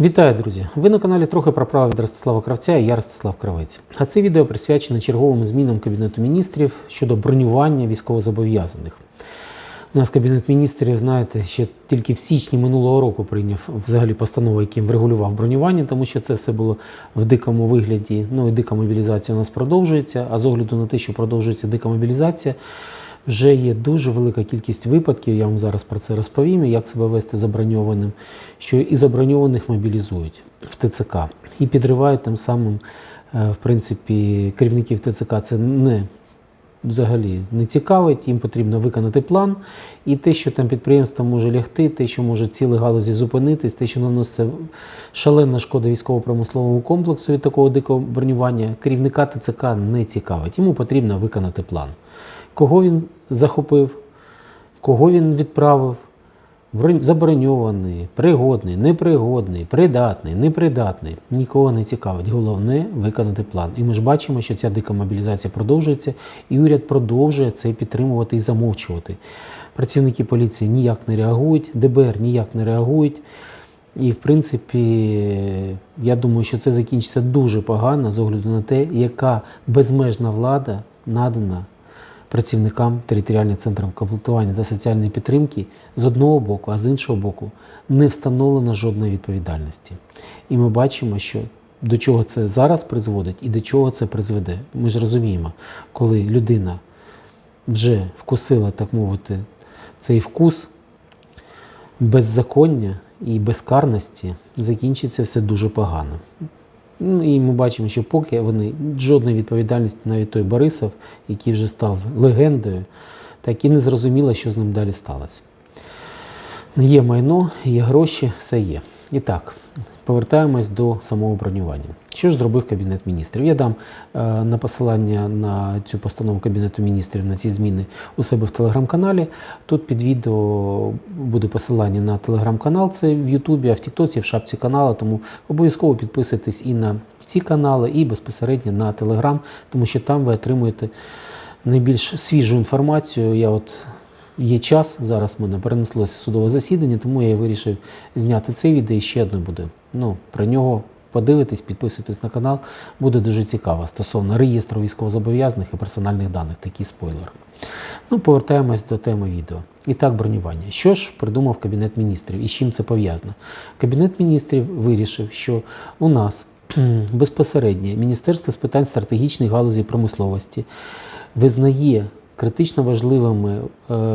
Вітаю, друзі! Ви на каналі трохи про право від Ростислава Кравця і я Ростислав Кравець. А це відео присвячено черговим змінам Кабінету міністрів щодо бронювання військовозобов'язаних. У нас Кабінет міністрів, знаєте, ще тільки в січні минулого року прийняв взагалі постанову, яким врегулював бронювання, тому що це все було в дикому вигляді. Ну і дика мобілізація у нас продовжується. А з огляду на те, що продовжується дика мобілізація, вже є дуже велика кількість випадків. Я вам зараз про це розповім, як себе вести заброньованим, що і заброньованих мобілізують в ТЦК і підривають тим самим, е, в принципі, керівників ТЦК. Це не взагалі не цікавить, їм потрібно виконати план. І те, що там підприємство може лягти, те, що може цілі галузі зупинитись, те, що наноситься шалена шкода військово-промисловому комплексу від такого дикого бронювання, керівника ТЦК не цікавить. Йому потрібно виконати план. Кого він захопив, кого він відправив, заброньований, пригодний, непригодний, придатний, непридатний. Нікого не цікавить. Головне виконати план. І ми ж бачимо, що ця дика мобілізація продовжується, і уряд продовжує це підтримувати і замовчувати. Працівники поліції ніяк не реагують, ДБР ніяк не реагують. І, в принципі, я думаю, що це закінчиться дуже погано з огляду на те, яка безмежна влада надана працівникам територіальних центрів комплектування та соціальної підтримки з одного боку, а з іншого боку, не встановлено жодної відповідальності. І ми бачимо, що до чого це зараз призводить і до чого це призведе. Ми ж розуміємо, коли людина вже вкусила, так мовити, цей вкус беззаконня і безкарності, закінчиться все дуже погано. Ну, і ми бачимо, що поки вони жодної відповідальності, навіть той Борисов, який вже став легендою, так і не зрозуміло, що з ним далі сталося. Є майно, є гроші, все є. І так, повертаємось до самого бронювання. Що ж зробив Кабінет міністрів? Я дам е, на посилання на цю постанову Кабінету міністрів на ці зміни у себе в телеграм-каналі. Тут під відео буде посилання на телеграм-канал, це в Ютубі, а в Тіктоці, в шапці каналу. Тому обов'язково підписуйтесь і на ці канали, і безпосередньо на Телеграм, тому що там ви отримуєте найбільш свіжу інформацію. Я от є час, зараз в мене перенеслося судове засідання, тому я вирішив зняти це відео і ще одне буде. Ну, про нього подивитись, підписуйтесь на канал, буде дуже цікаво стосовно реєстру військовозобов'язаних і персональних даних, такий спойлер. Ну, повертаємось до теми відео. І так, бронювання. Що ж придумав Кабінет міністрів і з чим це пов'язано? Кабінет міністрів вирішив, що у нас безпосередньо Міністерство з питань стратегічної галузі промисловості визнає критично важливими е,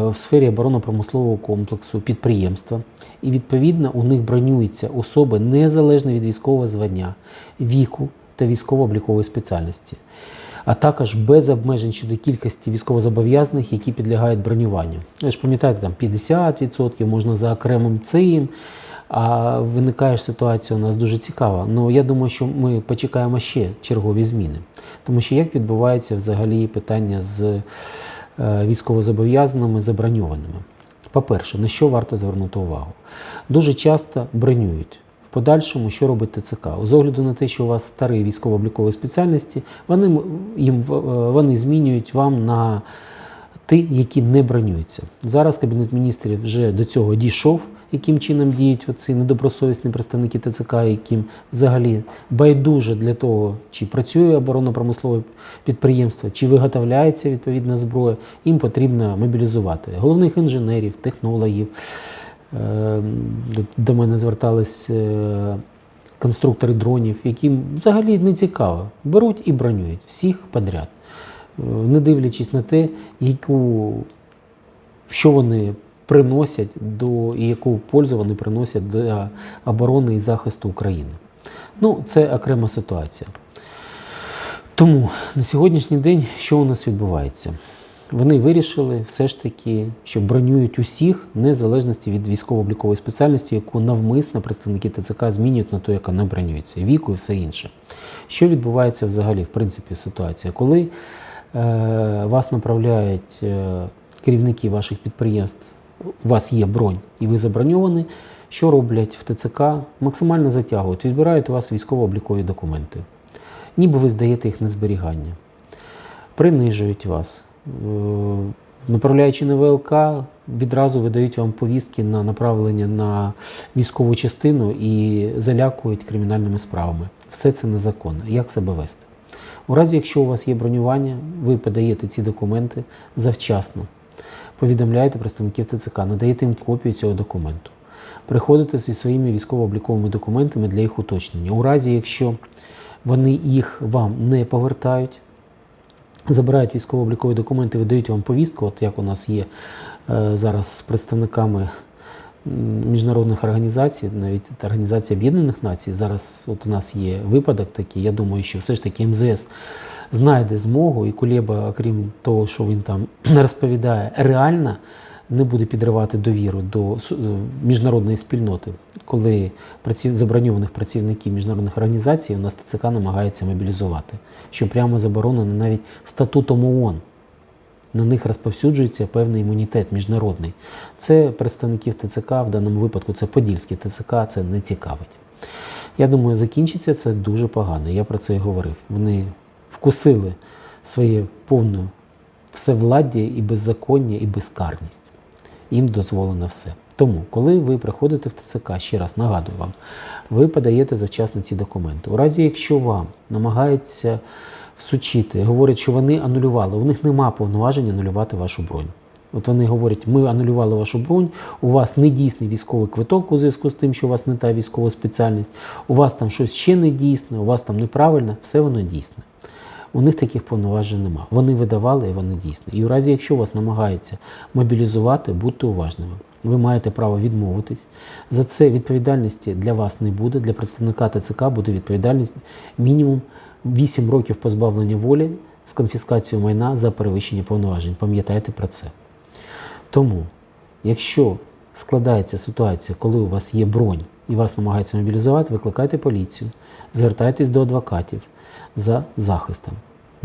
в сфері оборонно-промислового комплексу підприємства, і відповідно у них бронюються особи незалежно від військового звання, віку та військово-облікової спеціальності, а також без обмежень щодо кількості військовозобов'язаних, які підлягають бронюванню. Ви ж пам'ятаєте, там 50% можна за окремим цим. А виникає ж ситуація у нас дуже цікава. Ну я думаю, що ми почекаємо ще чергові зміни, тому що як відбувається взагалі питання з військовозобов'язаними заброньованими. По-перше, на що варто звернути увагу? Дуже часто бронюють. В подальшому, що робить ТЦК? З огляду на те, що у вас старі військово-облікові спеціальності, вони, їм, е, вони змінюють вам на ті, які не бронюються. Зараз Кабінет міністрів вже до цього дійшов, яким чином діють оці недобросовісні представники ТЦК, яким взагалі байдуже для того, чи працює оборонно-промислове підприємство, чи виготовляється відповідна зброя, їм потрібно мобілізувати головних інженерів, технологів. Е, До мене звертались е, конструктори дронів, яким взагалі не цікаво. Беруть і бронюють всіх подряд, Е, не дивлячись на те, яку, що вони приносять до і яку пользу вони приносять для оборони і захисту України. Ну, це окрема ситуація. Тому на сьогоднішній день що у нас відбувається? Вони вирішили все ж таки, що бронюють усіх, незалежності від військово-облікової спеціальності, яку навмисно представники ТЦК змінюють на ту, яка не бронюється, віку і все інше. Що відбувається взагалі, в принципі, ситуація? Коли е, вас направляють е, керівники ваших підприємств, у вас є бронь і ви заброньовані, що роблять в ТЦК? Максимально затягують, відбирають у вас військово-облікові документи ніби ви здаєте їх на зберігання, принижують вас, е, Направляючи на ВЛК, відразу видають вам повістки на направлення на військову частину і залякують кримінальними справами. Все це незаконно. Як себе вести? У разі, якщо у вас є бронювання, ви подаєте ці документи завчасно. Повідомляєте представників ТЦК, надаєте їм копію цього документу. Приходите зі своїми військово-обліковими документами для їх уточнення. У разі, якщо вони їх вам не повертають, забирають військово-облікові документи, видають вам повістку, от як у нас є е, зараз з представниками міжнародних організацій, навіть Організація Об'єднаних Націй. Зараз от у нас є випадок такий. Я думаю, що все ж таки МЗС знайде змогу, і Кулеба, окрім того, що він там розповідає, реально не буде підривати довіру до е, міжнародної спільноти, коли праці- заброньованих працівників міжнародних організацій у нас ТЦК намагається мобілізувати, що прямо заборонено навіть статутом ООН. На них розповсюджується певний імунітет міжнародний. Це представників ТЦК, в даному випадку це Подільський ТЦК, це не цікавить. Я думаю, закінчиться це дуже погано. Я про це і говорив. Вони вкусили своє повне всевладдя і беззаконня, і безкарність. Їм дозволено все. Тому, коли ви приходите в ТЦК, ще раз нагадую вам, ви подаєте завчасно ці документи. У разі, якщо вам намагаються всучити, говорять, що вони анулювали, у них нема повноважень анулювати вашу бронь. От вони говорять, ми анулювали вашу бронь, у вас недійсний військовий квиток у зв'язку з тим, що у вас не та військова спеціальність, у вас там щось ще не дійсне, у вас там неправильно, все воно дійсне. У них таких повноважень нема. Вони видавали і вони дійсні. І у разі, якщо вас намагаються мобілізувати, будьте уважними. Ви маєте право відмовитись. За це відповідальності для вас не буде. Для представника ТЦК буде відповідальність мінімум 8 років позбавлення волі з конфіскацією майна за перевищення повноважень. Пам'ятайте про це. Тому, якщо складається ситуація, коли у вас є бронь і вас намагаються мобілізувати, викликайте поліцію, звертайтесь до адвокатів за захистом.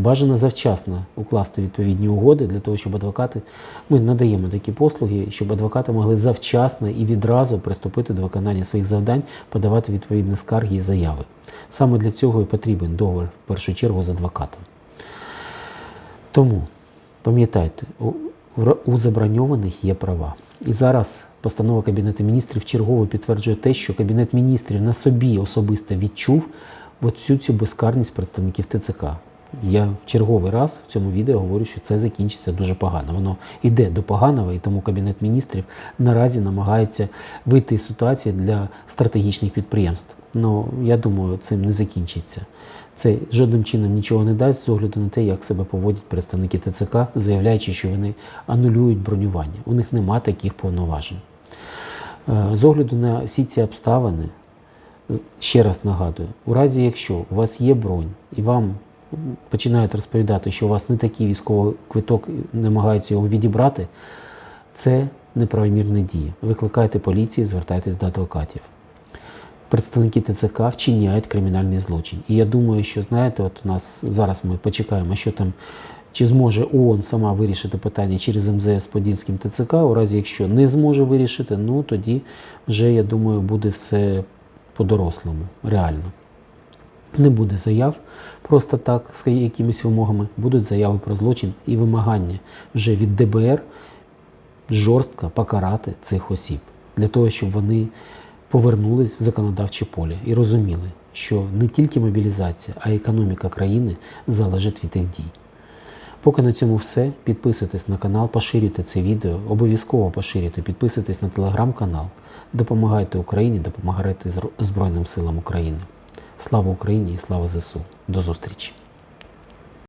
Бажано завчасно укласти відповідні угоди для того, щоб адвокати, ми надаємо такі послуги, щоб адвокати могли завчасно і відразу приступити до виконання своїх завдань, подавати відповідні скарги і заяви. Саме для цього і потрібен договір в першу чергу з адвокатом. Тому пам'ятайте, у, заброньованих є права. І зараз постанова Кабінету міністрів чергово підтверджує те, що Кабінет міністрів на собі особисто відчув всю цю безкарність представників ТЦК. Я в черговий раз в цьому відео говорю, що це закінчиться дуже погано. Воно йде до поганого, і тому Кабінет міністрів наразі намагається вийти з ситуації для стратегічних підприємств. Ну я думаю, цим не закінчиться. Це жодним чином нічого не дасть з огляду на те, як себе поводять представники ТЦК, заявляючи, що вони анулюють бронювання. У них нема таких повноважень. Е, З огляду на всі ці обставини, ще раз нагадую, у разі, якщо у вас є бронь і вам починають розповідати, що у вас не такий військовий квиток, намагаються його відібрати, це неправомірні дії. Викликайте поліцію, звертайтесь до адвокатів. Представники ТЦК вчиняють кримінальний злочин. І я думаю, що знаєте, от у нас зараз ми почекаємо, що там чи зможе ООН сама вирішити питання через МЗС Подільським ТЦК. У разі, якщо не зможе вирішити, ну тоді вже я думаю, буде все по-дорослому, реально. Не буде заяв просто так з якимись вимогами, будуть заяви про злочин і вимагання вже від ДБР жорстко покарати цих осіб для того, щоб вони повернулись в законодавче поле і розуміли, що не тільки мобілізація, а й економіка країни залежить від їх дій. Поки на цьому все. Підписуйтесь на канал, поширюйте це відео, обов'язково поширюйте, підписуйтесь на телеграм-канал, допомагайте Україні, допомагайте Збройним силам України. Слава Україні і слава ЗСУ. До зустрічі!